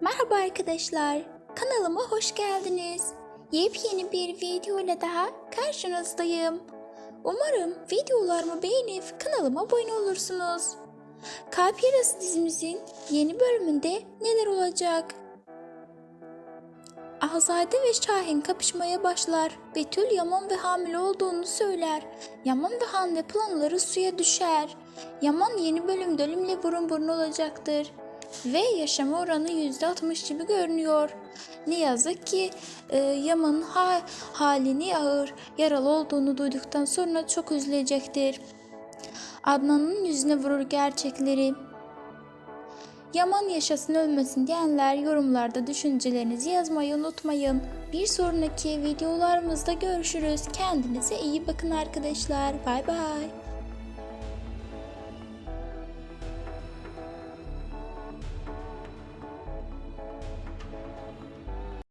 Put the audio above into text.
Merhaba arkadaşlar, kanalıma hoş geldiniz. Yepyeni bir video ile daha karşınızdayım. Umarım videolarımı beğenip kanalıma abone olursunuz. Kalp Yarası dizimizin yeni bölümünde neler olacak? Azade ve Şahin kapışmaya başlar. Betül Yaman ve hamile olduğunu söyler. Yaman ve Hande planları suya düşer. Yaman yeni bölümde ölümle burun burun olacaktır. Ve yaşama oranı %60 gibi görünüyor. Ne yazık ki e, Yaman'ın ha- halini ağır, yaralı olduğunu duyduktan sonra çok üzülecektir. Adnan'ın yüzüne vurur gerçekleri. Yaman yaşasın ölmesin diyenler yorumlarda düşüncelerinizi yazmayı unutmayın. Bir sonraki videolarımızda görüşürüz. Kendinize iyi bakın arkadaşlar. Bay bay.